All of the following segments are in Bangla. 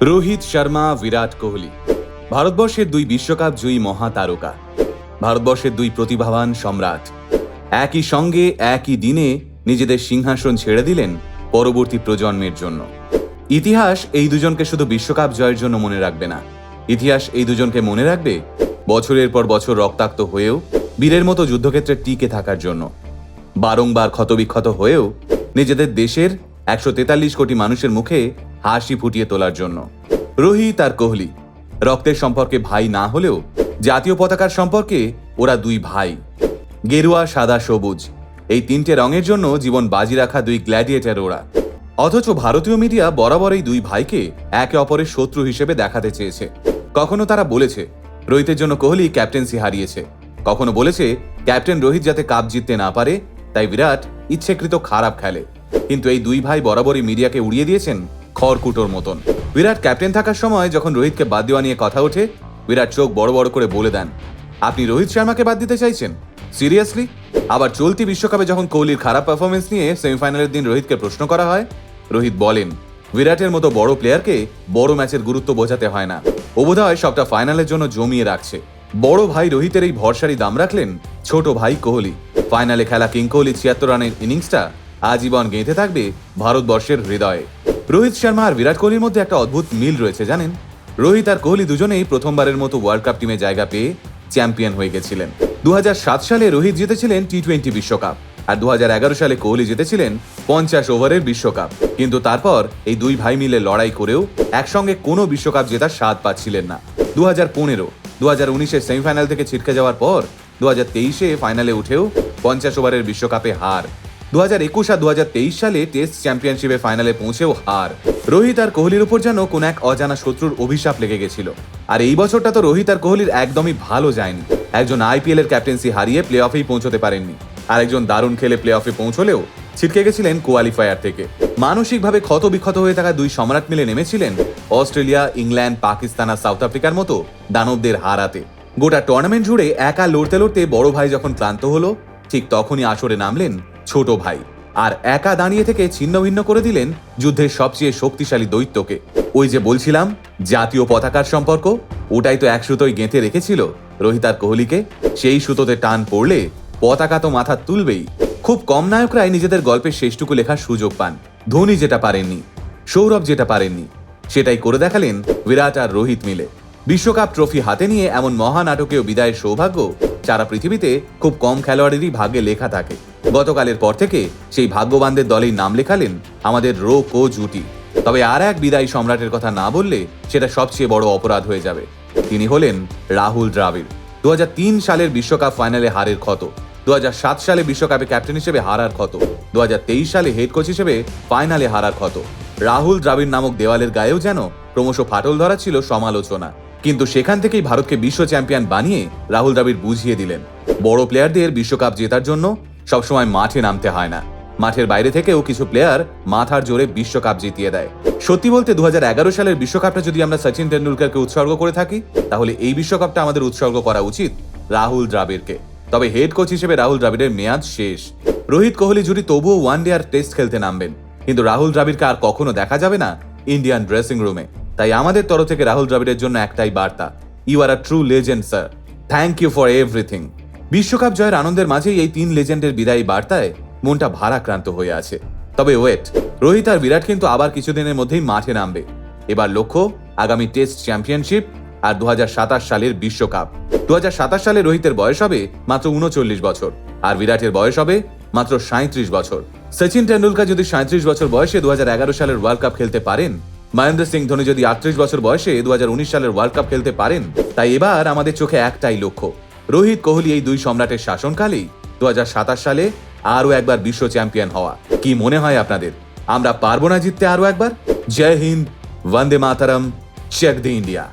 রোহিত শর্মা, বিরাট কোহলি। ভারতবর্ষের দুই বিশ্বকাপ জয়ী মহাতারকা। ভারতবর্ষের দুই প্রতিভাবান সম্রাট। একই সঙ্গে একই দিনে নিজেদের সিংহাসন ছেড়ে দিলেন পরবর্তী প্রজন্মের জন্য। ইতিহাস এই দুজনকে শুধু বিশ্বকাপ জয়ের জন্য মনে রাখবে না। ইতিহাস এই দুজনকে মনে রাখবে বছরের পর বছর রক্তাক্ত হয়েও, বীরের মতো যুদ্ধক্ষেত্রে টিকে থাকার জন্য। বারংবার ক্ষতবিক্ষত হয়েও, নিজেদের দেশের একশো তেতাল্লিশ কোটি মানুষের মুখে হাসি ফুটিয়ে তোলার জন্য। রোহিত আর কোহলি। রক্তের সম্পর্কে ভাই না হলেও জাতীয় পতাকার সম্পর্কে ওরা দুই ভাই। গেরুয়া, সাদা, সবুজ। এই তিনটে রঙের জন্য জীবন বাজি রাখা দুই গ্ল্যাডিয়েটার ওরা। অথচ ভারতীয় মিডিয়া বরাবর এই দুই ভাইকে একে অপরের শত্রু হিসেবে দেখাতে চেয়েছে। কখনো তারা বলেছে, রোহিতের জন্য কোহলি ক্যাপ্টেন্সি হারিয়েছে। কখনো বলেছে, ক্যাপ্টেন রোহিত যাতে কাপ জিততে না পারে, তাই বিরাট ইচ্ছেকৃত খারাপ খেলে। কিন্তু এই দুই ভাই বরাবরই মিডিয়াকে উড়িয়ে দিয়েছেন খড়কুটোর মতন। বিরাট ক্যাপ্টেন থাকার সময় যখন রোহিতকে বাদ দেওয়া নিয়ে কথা ওঠে, বিরাট চোখ বড় বড় করে বলে দেন, আপনি রোহিত শর্মাকে বাদ দিতে চাইছেন? সিরিয়াসলি? আবার চলতি বিশ্বকাপে যখন কোহলির খারাপ পারফরমেন্স নিয়ে সেমিফাইনালের দিন রোহিতকে প্রশ্ন করা হয়, রোহিত বলেন, বিরাটের মতো বড় প্লেয়ারকে বড় ম্যাচের গুরুত্ব বোঝাতে হয় না। ও বোধহয় সবটা ফাইনালের জন্য জমিয়ে রাখছে। বড় ভাই রোহিতের এই ভরসারই দাম রাখলেন ছোট ভাই কোহলি। ফাইনালে খেলা কিং কোহলি ছিয়াত্তর রানের ইনিংসটা আজীবন গেঁথে থাকবে ভারতবর্ষের হৃদয়ে। রোহিত শর্মা আর বিরাট কোহলির মধ্যে একটা অদ্ভুত মিল রয়েছে, জানেন? রোহিত আর কোহলি দুজনেই প্রথমবারের মতো ওয়ার্ল্ড কাপ টিমে জায়গা পেয়ে চ্যাম্পিয়ন হয়ে গেছিলেন। দু হাজার সাত সালে রোহিত জিতেছিলেন টি টোয়েন্টি বিশ্বকাপ, আর দু হাজার এগারো সালে কোহলি জিতেছিলেন পঞ্চাশ ওভারের বিশ্বকাপ। কিন্তু তারপর এই দুই ভাই মিলে লড়াই করেও একসঙ্গে কোনো বিশ্বকাপ জেতার স্বাদ পাচ্ছিলেন না। দু হাজার পনেরো দু হাজার উনিশের সেমিফাইনাল থেকে ছিটকে যাওয়ার পর দু হাজার তেইশে ফাইনালে উঠেও পঞ্চাশ ওভারের বিশ্বকাপে হার। দু হাজার একুশ আর দু হাজার তেইশ সালে টেস্ট চ্যাম্পিয়নশিপে ফাইনালে পৌঁছেও হার। রোহিত আর কোহলির উপর যেন কোন এক অজানা শত্রুর অভিশাপ লেগে গেছিল। আর এই বছরটা তো রোহিত আর কোহলির একদমই ভালো যায়নি। একজন আইপিএল এর ক্যাপ্টেন্সি হারিয়ে প্লে অফেই পৌঁছতে পারেননি। আর একজন দারুণ খেলে প্লে অফে পৌঁছলেও ছিটকে গেছিলেন কোয়ালিফায়ার থেকে। মানসিকভাবে ক্ষত বিক্ষত হয়ে থাকা দুই সম্রাট মিলে নেমেছিলেন অস্ট্রেলিয়া, ইংল্যান্ড, পাকিস্তান আর সাউথ আফ্রিকার মতো দানবদের হারাতে। গোটা টুর্নামেন্ট জুড়ে একা লড়তে লড়তে বড় ভাই যখন ক্লান্ত হলো, ঠিক তখনই আসরে নামলেন ছোট ভাই। আর একা দাঁড়িয়ে থেকে ছিন্ন ভিন্ন করে দিলেন যুদ্ধের সবচেয়ে শক্তিশালী দৈত্যকে। ওই যে বলছিলাম, জাতীয় পতাকার সম্পর্ক, ওটাই তো এক সুতোই গেঁথে রেখেছিল রোহিত আর কোহলিকে। সেই সুতোতে টান পড়লে পতাকা তো মাথা তুলবেই। খুব কম নায়করাই নিজেদের গল্পের শেষটুকু লেখার সুযোগ পান। ধোনি যেটা পারেননি, সৌরভ যেটা পারেননি, সেটাই করে দেখালেন বিরাট আর রোহিত মিলে। বিশ্বকাপ ট্রফি হাতে নিয়ে এমন মহানাটকীয় বিদায়ের সৌভাগ্য সারা পৃথিবীতে খুব কম খেলোয়াড়েরই ভাগ্যে লেখা থাকে। গতকালের পর থেকে সেই ভাগ্যবানদের দলেই নাম লেখালেন আমাদের রো কো জুটি। তবে আর এক বিদায়ী সম্রাটের কথা না বললে সেটা সবচেয়ে বড় অপরাধ হয়ে যাবে। তিনি হলেন রাহুল দ্রাবিড়। দু হাজার তিন সালের বিশ্বকাপ ফাইনালে হারের ক্ষত। দু হাজার সাত সালে বিশ্বকাপে ক্যাপ্টেন হিসেবে হারার ক্ষত। দু হাজার তেইশ সালে হেড কোচ হিসেবে ফাইনালে হারার ক্ষত। রাহুল দ্রাবিড় নামক দেওয়ালের গায়েও যেন ক্রমশ ফাটল ধরা ছিল সমালোচনা। কিন্তু সেখান থেকেই ভারতকে বিশ্ব চ্যাম্পিয়ন বানিয়ে রাহুল দ্রাবিড় বুঝিয়ে দিলেন। বড় প্লেয়ারদের বিশ্বকাপ জেতার জন্য সবসময় মাঠে নামতে হয় না। মাঠের বাইরে থেকেও কিছু প্লেয়ার মাথার জোরে বিশ্বকাপ জিতিয়ে দেয়। সত্যি বলতে দু হাজার এগারো সালের বিশ্বকাপটা যদি আমরা সচিন টেন্ডুলকারকে উৎসর্গ করে থাকি, তাহলে এই বিশ্বকাপটা আমাদের উৎসর্গ করা উচিত রাহুল দ্রাবিড়কে। তবে হেড কোচ হিসেবে রাহুল দ্রাবিড়ের মেয়াদ শেষ। রোহিত কোহলি জুড়ি তবুও ওয়ান ডে আর টেস্ট খেলতে নামবেন। কিন্তু রাহুল দ্রাবিড়কে আর কখনো দেখা যাবে না ইন্ডিয়ান ড্রেসিং রুমে তাই আমাদের তরফ থেকে রাহুল দ্রাবিড়ের জন্য একটাই বার্তা। You are a true legend sir thank you for everything বিশ্বকাপ জয়ের আনন্দের মাঝেই এই তিন লেজেন্ডের বিদায়ী বার্তায় মনটা ভারাক্রান্ত হয়ে আছে। তবে ওয়েট, রোহিত আর বিরাট কিন্তু আবার কিছুদিনের মধ্যেই মাঠে নামবে। এবার লক্ষ্য, আগামী টেস্ট চ্যাম্পিয়নশিপ আর দু হাজার সাতাশ সালের বিশ্বকাপ। দু হাজার সাতাশ সালে রোহিতের বয়স হবে মাত্র উনচল্লিশ বছর, আর বিরাটের বয়স হবে মাত্র সাঁত্রিশ বছর। সচিন টেন্ডুলকার যদি সাঁত্রিশ বছর বয়সে দু হাজার এগারো সালের ওয়ার্ল্ড কাপ খেলতে পারেন, মহেন্দ্র সিং ধোনি যদি আটত্রিশ বছর বয়সে দু হাজার উনিশ সালের ওয়ার্ল্ড কাপ খেলতে পারেন, তাই এবার আমাদের চোখে একটাই লক্ষ্য রোহিত কোহলি এই দুই সম্রাটের শাসনকালেই দু হাজার সাতাশ সালে আরও একবার বিশ্ব চ্যাম্পিয়ন হওয়া। কি মনে হয় আপনাদের? আমরা পারব না জিততে আরও একবার? জয় হিন্দ, বন্দে মাতারম, চেক দি ইন্ডিয়া।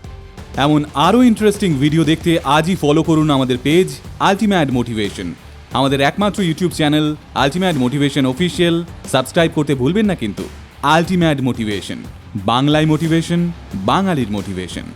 এমন আরও ইন্টারেস্টিং ভিডিও দেখতে আজই ফলো করুন আমাদের পেজ আলটিমেট মোটিভেশন আমাদের একমাত্র YouTube channel ultimate motivation official subscribe করতে ভুলবেন না কিন্তু। আলটিমেট মোটিভেশন বাংলায় মোটিভেশন বাঙালির মোটিভেশন